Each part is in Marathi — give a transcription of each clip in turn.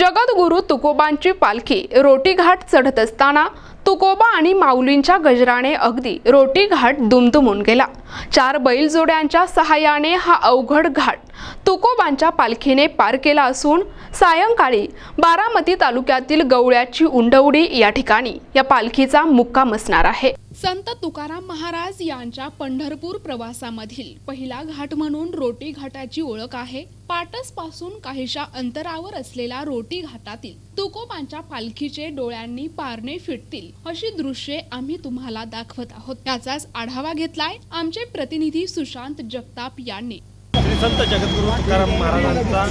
जगद्गुरू तुकोबांची पालखी रोटी घाट चढत असताना तुकोबा आणि माऊलींच्या गजराने अगदी रोटी घाट दुमदुमून गेला. चार बैलजोड्यांच्या सहाय्याने हा अवघड घाट तुकोबांच्या पालखीने पार केला असून सायंकाळी बारामती तालुक्यातील गवळ्याची उंडवडी या ठिकाणी या पालखीचा मुक्काम असणार आहे. संत तुकाराम महाराज यांच्या पंढरपूर प्रवासामधील पहिला घाट म्हणून रोटी घाटाची ओळख आहे. पाटसपासून काहीशा अंतरावर असलेल्या रोटी घाटातील तुकोबांच्या पालखीचे डोळ्यांनी पारणे फिटतील अशी दृश्ये आम्ही तुम्हाला दाखवत आहोत. त्याचाच आढावा घेतलाय आमचे प्रतिनिधी सुशांत जगताप यांनी. श्री संत जगद्गुरू तुकाराम महाराजांचा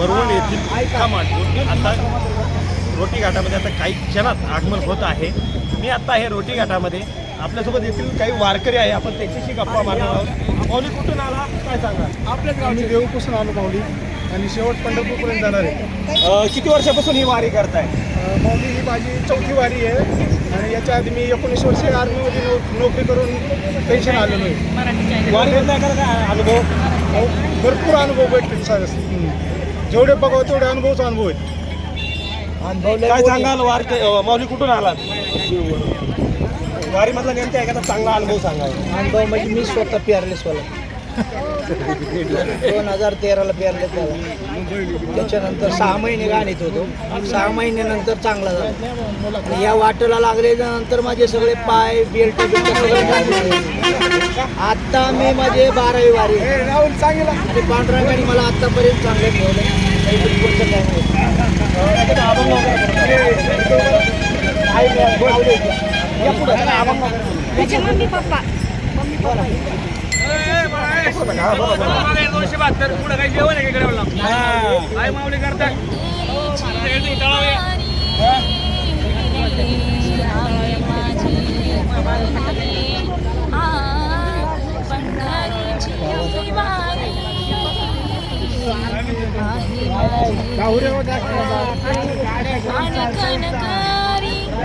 वरवण येथील मुक्काम आठवून आता रोटी घाटामध्ये आता काही क्षणात आगमन होत आहे. मी आता हे रोटी घाटामध्ये आपल्यासोबत येथील काही वारकरी आहे आपण त्यांच्याशी गप्पा मारणार आहोत. माऊली कुठून आला? काय सांगा आपल्याच गावची देऊपासून आलो माऊली आणि शेवट पंढरपूरपर्यंत जाणार आहे. किती वर्षापासून ही वारी करताय? माऊली ही माझी चौथी वारी आहे. आणि याच्या आधी मी एकोणीस वर्ष आर्मीमध्ये नोकरी करून पेन्शन आलेलो आहे. वारीमधला एखादा काय अनुभव? भरपूर अनुभव भेटले सर जेवढे बघावं तेवढे अनुभवचा अनुभव आहे काय सांगाल वारी अं, माऊली कुठून आलात? नेमका एखादा चांगला अनुभव सांगा अनुभव म्हणजे मी स्वतः पेरलेसवाला दोन हजार तेराला पेरले त्याला त्याच्यानंतर सहा महिने गाणीत होतो सहा महिन्यानंतर चांगला झाला आणि या वाटेला लागल्याच्या नंतर माझे सगळे पाय बेल्ट बिल्ट सगळे मोडले. आता मी माझे बारावी वारी. राहुल सांगेल आणि पांडुरंगाने मला आतापर्यंत चांगलं ठेवलं काही दुःख काही नाही. आहे मी आहे, माऊली पुढं. त्याचे मम्मी पप्पा आणि व्रत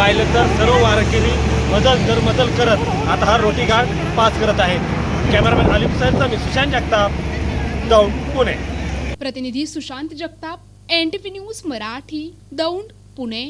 पाहिलं तर सर्व वारकरी मजल दर मजल करत आता हा रोटी घाट पास करत आहेत. कॅमेरामॅन अलिम साहेबचा मी सुशांत जगताप दौंड पुणे. प्रतिनिधी Sushant Jagtap N T news Marathi Daund Pune.